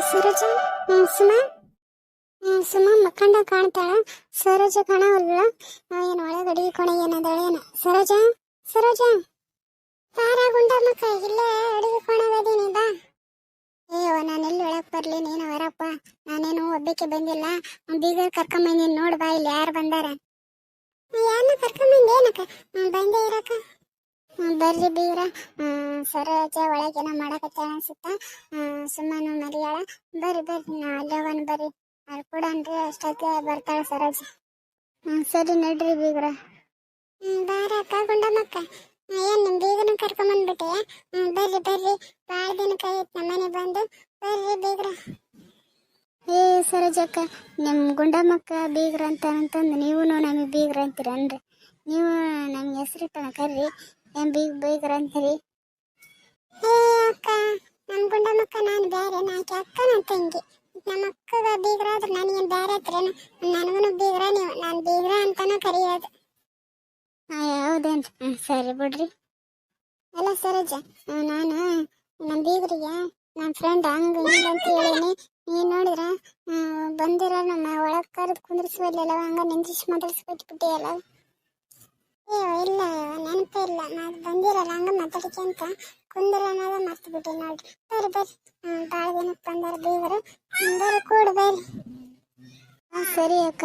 ಸರೋಜ ಸುಮಾ. ಸುಮಾ, ಮಕ್ಕಂಡ ಕಾಣ್ತಾಳ. ಸರೋಜ ಕಾಣವಲ್ಲ ಏನು ಒಳಗೆ ಕೋಣೆ ಏನದಾಳ ಏನ? ಸರೋಜ ಸರೋಜ. ಪಾರ ಗುಂಡ ಮಕ್ಕ, ಇಲ್ಲೇ ಅಡಿಗೆ ಕೊಣಗದೀನಿ, ಬಾ. ಅಯ್ಯೋ ನಾನೆಲ್ಲಿ ಒಳಗೆ ಬರ್ಲಿ, ನೀನು ಹೊರಪ್ಪ ನಾನೇನು ಒಬ್ಬಕ್ಕೆ ಬಂದಿಲ್ಲ. ಬೀಗ ಕರ್ಕೊಂಬಂದಿನಿ ನೋಡು ಬಾ, ಇಲ್ಲಿ ಯಾರು ಬಂದಾರ. ಯಾರನ್ನ ಕರ್ಕೊಂಬಂದೇನಕ್ಕ ಬಂದೇ ಇರಕ್ಕ. ಬರ್ರಿ ಬೀಗ್ರ ಸರೋಜ ಒಳಗೇನ ಮಾಡಕತ್ತಾಳ ಅನ್ಸುತ್ತ. ಸುಮ್ಮನೆ ಮರಿಯಾಳ. ಬರ್ರಿ ಬರ್ರಿ, ನಾ ಅಲ್ಲವನ್ ಬರ್ರಿ. ಅಲ್ಲಿ ಕೂಡ ಅಂದ್ರೆ ಅಷ್ಟಕ್ಕೆ ಬರ್ತಾಳ ಸರೋಜ. ಸರಿ ನಡ್ರಿ ಬೀಗ್ರ ಹ್ಮ್ ಬಾರ ಅಕ್ಕ ಗುಂಡಮ್ಮಕ್ಕ. ಏನ್ ನಿಮ್ ಬೀಗನ ಕರ್ಕೊಂಬಂದ್ಬಿಟ್ಟೆ ಬರ್ರಿ ಬರ್ರಿ. ಬಾಳ ದಿನ ಕೈ ನಮ್ಮನೆ ಬಂದು. ಬರ್ರಿ ಬೀಗ್ರ ಏ, ಸರೋಜಕ್ಕ, ನಿಮ್ ಗುಂಡಮ್ಮಕ್ಕ ಬೀಗ್ರ ಅಂತ ಅಂತಂದು ನೀವು ನಮಗೆ ಬೀಗ್ರ ಅಂತೀರನ್ರಿ? ನೀವು ನಮ್ಗೆ ಹೆಸರಿಟ್ಟಣ ಕರ್ರಿ. ಏನ್ ಬೀಗ್ ಬೀಗ್ರ ಅಂತೀರಿ? ಏ ಅಕ್ಕ ನನ್ನ ಗುಂಡಮ್ಮಕ್ಕ ನಾನು ಬೇರೆ ನಾಕೆ ಅಕ್ಕ ನನ್ನ ತಂಗಿ. ನಮ್ಮ ಅಕ್ಕಗ ಬೀಗ್ರ ಆದ್ರೆ ನನಗೇನು ಬೇರೆ ಹತ್ರನು ನನಗೂ ಬೀಗ್ರ ನೀವು ನಾನು ಬೀಗ್ರ ಅಂತಾನೆ ಕರೆಯೋದು. ಹೌದೇನ್ರಿ ಹ್ಞೂ ಸರಿ ಬಿಡ್ರಿ. ಅಲ್ಲ ಸರೋಜ ನಾನು ನಮ್ಮ ಬೀಗ್ರಿಗೆ ನನ್ನ ಫ್ರೆಂಡ್ ಹಂಗ ಹಿಂಗ ಅಂತ ಹೇಳೀನಿ. ನೀನ್ ನೋಡಿದ್ರ ಬಂದಿರ ನಮ್ಮ ಒಳಗ್ ಕರೆದು ಕುಂದ್ರಿಸುವಲ್ಲ ಹಂಗ ನಿಂದಿಸಿ ಮಾತಾಡ್ಸ್ಬಿಟ್ಬಿಟ್ಟಿಯಲ್ಲ. ಅಯ್ಯೋ, ಇಲ್ಲ, ನೆನಪೇ ಇಲ್ಲ. ನಾನು ಬಂದಿರಲ್ಲ, ಹಂಗ ಮಾತಾಡಿಕೆ ಅಂತ ಕುಂದಿರ ಅನ್ನೋದ ಮರ್ತು ಬಿಟ್ಟೆ ನೋಡ್ರಿ. ಬರ್ರಿ ಬರ್ರಿ. ಭಾಳ ದಿನಕ್ಕೆ ಬಂದಾರ ಬೀಗರು ಬರ್ರಿ ಕೂಡು ಬರ್ರಿ. ಹಾ, ಸರಿ ಅಕ್ಕ.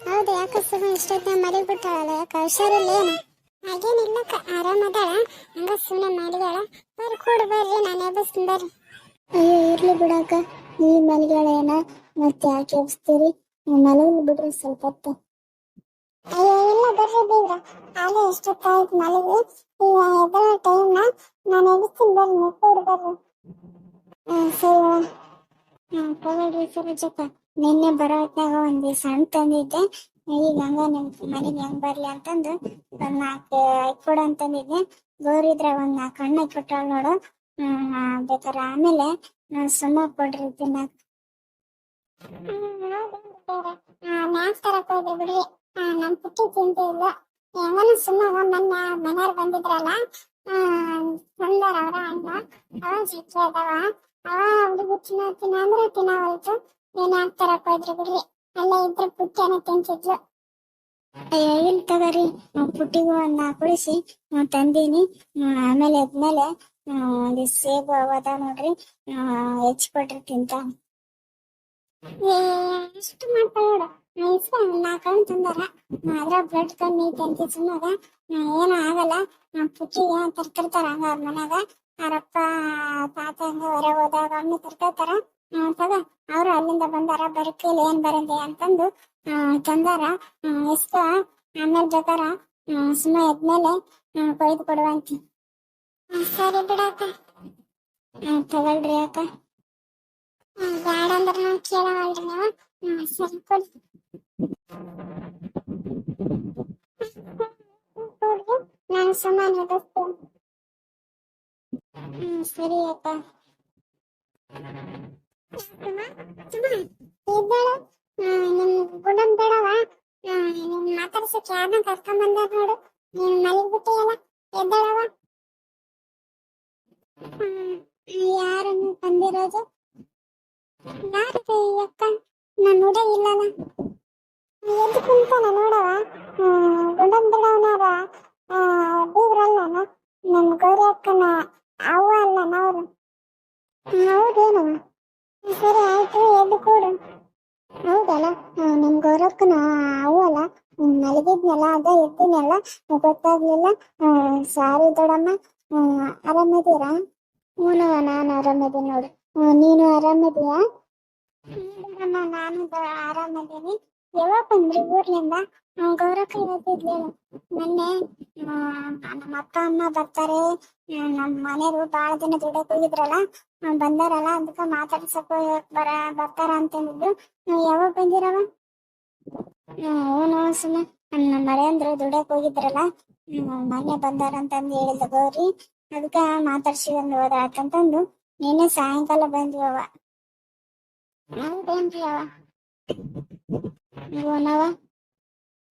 ಹೌದು, ಯಾಕೆ ಸುಮ್ಮ ಇಷ್ಟೊತ್ತಿನ ಮಲಗಿ ಬಿಟ್ಟಾಳಲ್ಲ, ಯಾಕೆ? ಹುಷಾರಿಲ್ಲ ಏನು? ಹಾಗೇನಿಲ್ಲಕ್ಕ ಆರಾಮದಾಳ ಹಂಗ ಸುಮ್ಮನೆ ಮಾಡಿದಾಳ ಬರ್ರಿ, ಕೂಡು ಬರ್ರಿ, ನಾನು ಎಬ್ಬಿಸ್ತೀನಿ ಬರ್ರಿ. ಅಯ್ಯೋ, ಇರ್ಲಿ ಬಿಡಕ್ಕ ಈ ಏನ? ಮತ್ತೆ ಯಾಕೆ ಎಬ್ಸ್ತೀರಿ? ಮಲಗಿ ಬಿಡ್ರಿ ಸ್ವಲ್ಪ ಹೊತ್ತು ಅಯ್ಯೋ ಬರ್ರಿ ಬೀಗ್ರ ಆಗಲೇ ಎಷ್ಟೊತ್ತಾಯ್ತು ಮಲಗಿ, ಈಗ ಎದ್ರ ಟೈಮ್ನ ನಾನು ಎಣಿಸ್ತೀನಿ ಬರ್ರಿ ನೀವು ಕೂಡು ಬರ್ರಿ. ಹ್ಮ್, ಸರಿ ಹ್ಮ್ ಸರೋಜಕ್ಕ ನಿನ್ನೆ ಬರೋ ಹೊತ್ನಾಗ ಒಂದ್ ಸಣ್ಣ ತಂದಿದ್ದೆ. ಈಗ ಹಂಗ ನಿಮ್ ಮನೆಗೆ ಹೆಂಗ್ ಬರ್ಲಿ ಅಂತಂದು ಒಂದ್ ನಾಲ್ಕು ಕೊಡು ಅಂತಂದಿದ್ದೆ ಗೌರಿದ್ರ ಒಂದ್ ನಾಲ್ಕು ಹಣ್ಣು ಕೊಟ್ಟಾಳ ನೋಡು. ಹ್ಮ್ ಬೇಕಾರ ಆಮೇಲೆ ಸುಮ್ಮ ಕೊಡ್ರಿ ತಿನ್ನಕ್ ಹಾ ತರಕ್ ಕೊಡ್ರಿ ಬಿಡ್ರಿ. ನಮ್ ಪುಟ್ಟಿ ತಿಂತ ಇಲ್ಲ ಹೆಂಗನ ಸುಮ್ಮನೆ ಮೊನ್ನೆ ಮನೆಯವ್ರು ಬಂದಿದ್ರಲ್ಲ ತಂದಾರ ಅವರ ಅಣ್ಣ ಅವ ಸಿಕ್ಕಿ ಅದಾವ ಅವ ಹುಡುಗಿ ತಿನ್ನ ತಿನ್ನ ಅಂದ್ರೆ ತಿನ್ನವಲ್ತು ಏನ್ ಹಾಕ್ತಾರ ಹೋದ್ರಿ ಬಿಡ್ರಿ. ಅಲ್ಲ ಇದ್ರೆ ಪುಟ್ಟಿಯನ್ನ ತಿಂತಿದ್ಲು. ಅಯ್ಯೋ ತಗೋರಿ ಪುಟ್ಟಿಗೂ ಒಂದ್ ಕುಳಿಸಿ ಉಳಿಸಿ ನಾವ್ ತಂದೀನಿ. ಆಮೇಲೆ ಅದ್ಮೇಲೆ ಒಂದು ಸೇಬು ಅವದ ನೋಡ್ರಿ ಹೆಚ್ಚಿ ಕೊಟ್ರಿ ತಿಂತ ಎಷ್ಟು ಮಾಡ್ತಾಳ ನೋಡು ನಾಲ್ಕು ಹಣ್ಣು ತಂದಾರ. ಅದ್ರ ಬ್ಲಡ್ ಕಮ್ಮಿ ಐತೆ ಅಂತ ಸುಮ್ಮಗ ಏನೂ ಆಗಲ್ಲ. ನಮ್ಮ ಪುಟ್ಟಿಗೆ ಮನ್ಯಾಗ. ಅವರಪ್ಪ ತಾತ ಹಂಗ ಹೊರಗೆ ಹೋದಾಗ ಹಣ್ಣು ತರ್ತಿರ್ತಾರ ಅವ್ರು ಅಲ್ಲಿಂದ ಬಂದಾರ. ಬರಕೇಲಿ ಏನ್ ಬರಂದೆ ಅಂತಂದು ತಂದಾರ. ಎಷ್ಟ ಆಮೇಲೆ ಬೇಕಾರ ಸುಮ್ಮ ಎದ್ಮೇಲೆ ಕೊಯ್ದು ಕೊಡುವಂತಿ ಸರಿ ಬಿಡಕ್ಕ ತಗೊಳ್ರಿ ಅಕ್ಕ. ಬ್ಯಾಡ ಅಂದ್ರ ನಾವು ಕೇಳವಲ್ರಿ ನೀವು. ಕೊಡ್ರಿ, ನಾನು ಸುಮ್ಮನೆ ಹ್ಮ್ ಸರಿ ಅಕ್ಕ ಇದ್ದಾಳು ನಿಮ್ ಗುಡನ್ ಬೇಡವ ನಿಮ್ ಮಾತಾಡ್ಸಕ್ ಯಾರನ್ನ ಕರ್ಕೊಂಡ್ ಬಂದ ನೋಡು. ನೀನ್ ಮಲಗ್ಬಿಟ್ಟಿಯಲ್ಲ ಎದ್ದಾಳವ ಹ್ಮ್, ಯಾರನ್ನು ಬಂದಿರೋದು ಯಾರಿಗೆ ಅಕ್ಕ ನಾನು ನೋಡೇ ಇಲ್ಲಲ್ಲ ಎದ್ದು ಕುಂತಾನ ನೋಡವ ಗುಂಡನ್ ಬಿಡವನಾರ ಬೀಗ್ರಲ್ಲನ ನಮ್ ಗೌರಿ ಅಕ್ಕನ ಅವ್ವ ಅಲ್ಲ ಅವ್ರು ಹೌದೇನು? ಸರಿ ಆಯ್ತು, ಎದ್ದು ಕೂಡು. ಹೌದಲ್ಲ? ನಿಮ್ ಗೌರಕ್ಕನ ಅವಲ್ಲ ಮಲಗಿದ್ನಲ್ಲ, ಅದ ಎದ್ದಿನಲ್ಲ ಗೊತ್ತಾಗ್ಲಿಲ್ಲ. ಸಾರಿ ದೊಡಮ್ಮ ಆರಾಮದೀರಾ ಹ್ಞೂ ನಾನು ಆರಾಮದೀನಿ ನೋಡು. ನೀನು ಆರಾಮದೀಯಾ? ನಾನು ಆರಾಮದೀನಿ. ಯಾವಾಗ ಬಂದ್ರಿ ಊರ್ಲಿಂದ? ಗೌರಕ್ಕ ಇವತ್ತಿದ್ಲೇನು ಮೊನ್ನೆ ನಮ್ಮ ಅಪ್ಪ, ಅಮ್ಮ ಬರ್ತಾರೆ. ನಮ್ಮ ಮನೆಯವರು ಬಾಳ ದಿನ ದುಡಕ್ ಹೋಗಿದ್ರಲ್ಲ ಬಂದಾರಲ್ಲ, ಅದಕ್ಕೆ ಮಾತಾಡ್ಸಕ್ ಬರ, ಬರ್ತಾರ ಅಂತಂದಿದ್ದು ನೀವು ಯಾವಾಗ ಬಂದಿರವ? ಹ್ಞೂ ಸುಮ್ಮ ನಮ್ಮ ಮಳೆಯಂದ್ರು ದುಡಕ್ ಹೋಗಿದ್ರಲ್ಲ ಮೊನ್ನೆ ಬಂದಾರ ಅಂತಂದು ಹೇಳಿದ ಗೌರಿ. ಅದಕ್ಕೆ ಮಾತಾಡ್ಸಿ ಬಂದು ಹೋದ ಅಂತಂದು. ನಿನ್ನೆ ಸಾಯಂಕಾಲ ಬಂದ್ವಿ ಅವ. ಹೌದೇನ್ರಿ ಅವ.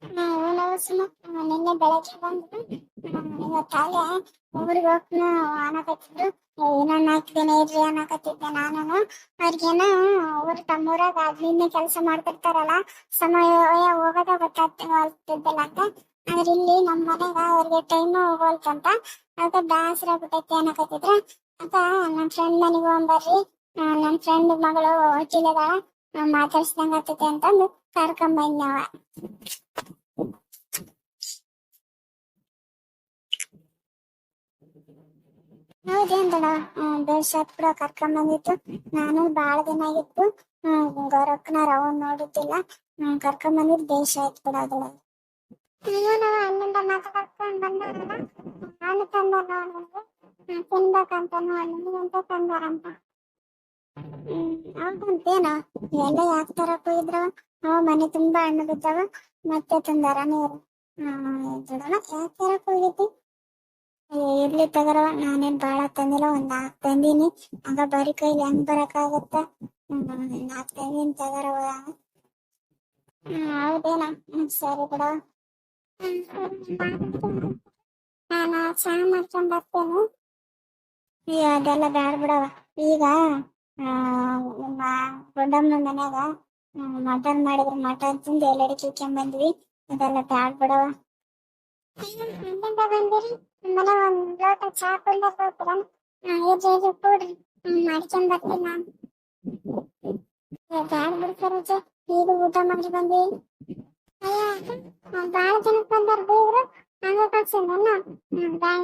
ಸುಮ್ಮ ನಿನ್ನೆ ಬೆಳಗ್ಗೆ ಬಂದು ಇವತ್ತಾಗೆ ಊರಿಗೆ ಹೋಗ್ನ ಅನ್ನಕತ್ತಿದ್ರು ನಾಲ್ಕು ದಿನ ಇರ್ರಿ ಅನ್ನಕತ್ತಿದ್ದೆ ನಾನು ಅವ್ರಿಗೇನ ಊರ್ ತಮ್ಮೂರಾಗ ಅದ್ರಿಂದ ಕೆಲಸ ಮಾಡ್ತಿರ್ತಾರಲ್ಲ, ಸಮಯ ಹೋಗೋದ ಗೊತ್ತಾಗ್ತಿದ್ದಿಲ್ಲ ಅಂತ. ಆದ್ರೆ ಇಲ್ಲಿ ನಮ್ಮ ಮನೆಗ ಅವ್ರಿಗೆ ಟೈಮ್ ಹೋಗೋಲ್ತಂತ ಅದಕ್ಕೆ ಬ್ಯಾಸರ ಬಿಟ್ಟೈತಿ ಅನ್ನಕತ್ತಿದ್ರ. ಅಕ್ಕ ನನ್ನ ಫ್ರೆಂಡ್ ಮನೆಗೆ ಹೋಗ್ಬರ್ರಿ. ನನ್ನ ಫ್ರೆಂಡ್ ಮಗಳು ಹೊಟ್ಟಿಲದಾಳ ಮಾತಾಡ್ಸ್ದಂಗ ಆಗ್ತೈತಿ ಅಂತಂದು ಕರ್ಕೊಂಬಂದ್ನವ ಹೌದೇಂದಡ ಬೇಷತ್ ಕೂಡ ಕರ್ಕೊಂಡ್ ಬಂದಿತ್ತು. ನಾನು ಬಾಳ ದಿನ ಆಗಿತ್ತು. ಗೌರಕ್ಕನಾರ ರವ ನೋಡಿದ್ದಿಲ್ಲ. ಹ್ಮ್ ಕರ್ಕೊಂಡ್ ಬಂದಿದ್ ಬೇಷ ಆಯ್ತು ಬಿಡ ಅದಳ ಅಯ್ಯೋ, ನಾವು ಅಲ್ಲಿಂದ ಮಾತಾಡ್ಕೊಂಡ್ ಬಂದವರಲ್ಲ. ನಾನು ತಂದ ನೋಡಿದ್ರೆ ತಿನ್ಬೇಕಂತ ನೋಡಿ ಅಂತ ತಂದಾರಂತ. ಹ್ಮ್ ಹೌದಂತೇನ ಎಲ್ಲ ಯಾಕೆ ತರಕ್ ಹೋಗಿದ್ರು? ಅವ ಮನೆ ತುಂಬಾ ಹಣ್ಣು ಬಿದ್ದಾವ. ಮತ್ತೆ ತಂದಾರ ನೀರು. ಹ್ಮ್ ಯಾಕೆ ತರಕ್ ಹೋಗಿದ್ದಿ? ಇರ್ಲಿ ತಗರವ ನಾನೇನ್ ಬಾಳ ತಂದಿಲ್ಲ ಒಂದ್ ನಾಲ್ಕ್ ತಂದೀನಿ. ಹಂಗ ಬರೀ ಕೈಲಿ ಹೆಂಗ್ ಬರಕಾಗತ್ತ ನಾಕ್ ತಂದೀನಿ ತಗರವ ಹೌದೇನ? ಸರಿ ಬಿಡ. ನಾನು ಚಾ ಮಾಡ್ಕೊಂಡ್ ಬರ್ತೇನೆ. ಅದೆಲ್ಲ ಬ್ಯಾಡ ಬಿಡವ ಈಗ ಆ, ನಿಮ್ಮ ದೊಡ್ಡಮ್ಮ ಮನ್ಯಾಗ ಮಟನ್ ಮಾಡಿದ್ರು. ಮಟನ್ ತಿಂದು ಎಲ್ಲೆಡೆ ಕಿತ್ಕೊಂಡ್ ಬಂದ್ವಿ. ಅದೆಲ್ಲ ಬ್ಯಾಡ ಬಿಡವ ಅಲ್ಲಿಂದ ಬಂದಿರಿ ಮನೆ ಒಂದ್ ಲೋಟ ಚಹಾ ಕುಡ್ದ ಹೋಗ್ತೀರ ಇರ್ರಿ ಇರ್ರಿ ಕೂಡ್ರಿ ಮಾಡ್ಕೊಂಡ್ ಬರ್ತೀನಿ ನಾನು ಬ್ಯಾಡ ಬಿಡ್ತಾರಜ್ಜ ಈಗ ಊಟ ಮಾಡಿ ಬಂದಿ ಅಯ್ಯ ಬಾಳ ಜನಕ್ ಬಂದಾರ ಬೀಗ್ರು ಹಂಗ ಕಳ್ಸಿದ್ನಲ್ಲ ಬ್ಯಾಡ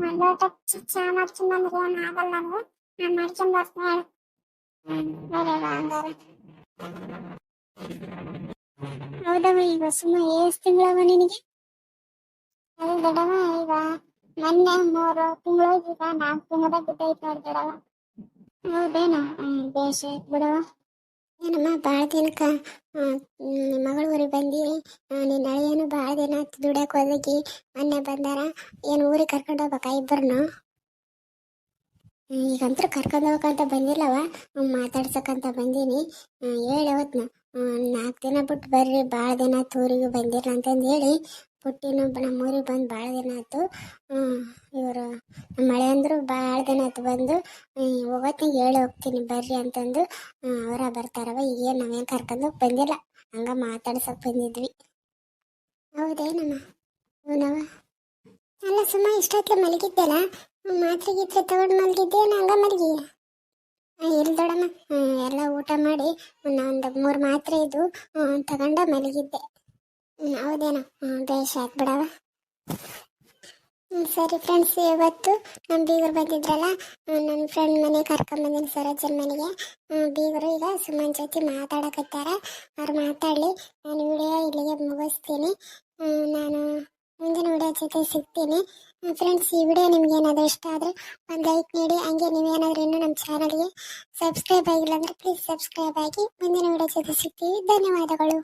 ಒಂದ್ ಲೋಟ ಚ- ಚಹಾ ಮಾಡ್ಕೊಂಡ್ ಬಂದ್ರಿ ಏನ್ ಆಗಲ್ಲ ನನಗೆ ನಾನ್ ಮಾಡ್ಕೊಂಡ್ ಬರ್ತೀನಿ ಹೇಳು ಬರೀ ಹಂಗಾರ ಹೌದಮ್ಮ ಈಗ ಸುಮ್ಮ ಎಷ್ಟ್ ತಿಂಗಳವ ನಿನಗೆ ಅದು ದೊಡ್ಡವ ಈಗ ಮೊನ್ನೆ ಮೂರು ತಿಂಗಳು ಈಗ ನಾಲ್ಕು ತಿಂಗಳ ಬಿಟ್ಟೈತೆ ನೋಡಿ ದೊಡ್ಡವ ಹೌದೇನು? ಬೇಷ್ ಆಯ್ತು ಬಿಡವ ಏನಮ್ಮ ಭಾಳ ದಿನಕ್ಕ ಮಗಳ ಊರಿಗೆ ಬಂದಿರಿ. ನಿನ್ನ ಅಳಿಯನು ಭಾಳ ದಿನ ದುಡ್ಯಕ್ಕೆ ಹೋದಗಿ ಮೊನ್ನೆ ಬಂದಾರ, ಏನು ಊರಿಗೆ ಕರ್ಕೊಂಡು ಹೋಗ್ಬೇಕಾ ಇಬ್ಬರನ್ನು ಈಗಂತೂ ಕರ್ಕೊಂಡು ಹೋಗ್ಬೇಕಂತ ಬಂದಿಲ್ಲವ ಮಾತಾಡ್ಸಕ್ಕಂತ ಬಂದೀನಿ. ಹೇಳಿ ಅವತ್ನ. ನಾಲ್ಕು ದಿನ ಬಿಟ್ಟು ಬರ್ರಿ ಭಾಳ ದಿನ ಆಯ್ತು ಊರಿಗೆ ಬಂದಿಲ್ಲ ಅಂತಂದು ಹೇಳಿ. ಪುಟ್ಟಿನ ನಮ್ಮ ಊರಿಗೆ ಬಂದು ಭಾಳ ದಿನ ಆಯ್ತು. ಇವರು ಮಳೆ ಅಂದರು ಭಾಳ ದಿನ ಆಯ್ತು ಬಂದು. ಹೋಗೋತ್ನಾಗ ಹೇಳಿ ಹೋಗ್ತೀನಿ ಬರ್ರಿ ಅಂತಂದು. ಅವರ ಬರ್ತಾರವ ಈಗೇನು ನಾವೇನು ಕರ್ಕೊಂಡು ಬಂದಿಲ್ಲ. ಹಂಗೆ ಮಾತಾಡ್ಸೋಕೆ ಬಂದಿದ್ವಿ. ಹೌದೇನಮ್ಮ ಹೂನವ ಅಲ್ಲ ಸುಮ್ಮ ಇಷ್ಟೊತ್ತಿಗೆ ಮಲಗಿದ್ದೆಲ್ಲ ಮಾತ್ರೆ ಗೀತ್ರೆ ತಗೊಂಡು ಮಲಗಿದ್ದೆ ಹಂಗ ಮಲಗಿ? ಇಲ್ಲ ದೊಡಮ್ಮ. ಎಲ್ಲ ಊಟ ಮಾಡಿ ಒಂದು ಮೂರು ಮಾತ್ರೆ ಹ್ಮ್, ತಗೊಂಡ ಮಲಗಿದ್ದೆ. ಹೌದೇನೋ. ಬೇಷ್ ಆಯ್ತು ಸರಿ ಫ್ರೆಂಡ್ಸ್ ಇವತ್ತು ನಮ್ಮ ಬೀಗರು ಬಂದಿದ್ರಲ್ಲ ನನ್ನ ಫ್ರೆಂಡ್ ಮನೆ ಕರ್ಕೊಂಬಂದಿನಿ ಸರೋಜನ್ ಮನೆಗೆ. ಬೀಗರು ಈಗ ಸುಮನ್ ಜೊತೆ ಮಾತಾಡಕತ್ತಾರ. ಅವ್ರು ಮಾತಾಡಲಿ, ನಾನು ವಿಡಿಯೋ ಇಲ್ಲಿಗೆ ಮುಗಿಸ್ತೀನಿ. ನಾನು ಮುಂದಿನ ವಿಡಿಯೋ ಜೊತೆ ಸಿಗ್ತೀನಿ. ಫ್ರೆಂಡ್ಸ್ ಈ ವಿಡಿಯೋ ನಿಮ್ಗೆ ಏನಾದರೂ ಇಷ್ಟ ಆದರೆ ಒಂದು ಲೈಕ್ ನೀಡಿ. ಹಂಗೆ ನೀವೇನಾದರೂ ಇನ್ನೂ ನಮ್ಮ ಚಾನಲ್ಗೆ ಸಬ್ಸ್ಕ್ರೈಬ್ ಆಗಿಲ್ಲ ಅಂದರೆ ಪ್ಲೀಸ್ ಸಬ್ಸ್ಕ್ರೈಬ್ ಆಗಿ ಮುಂದಿನ ವಿಡಿಯೋ ಜೊತೆ ಸಿಗ್ತೀವಿ. ಧನ್ಯವಾದಗಳು.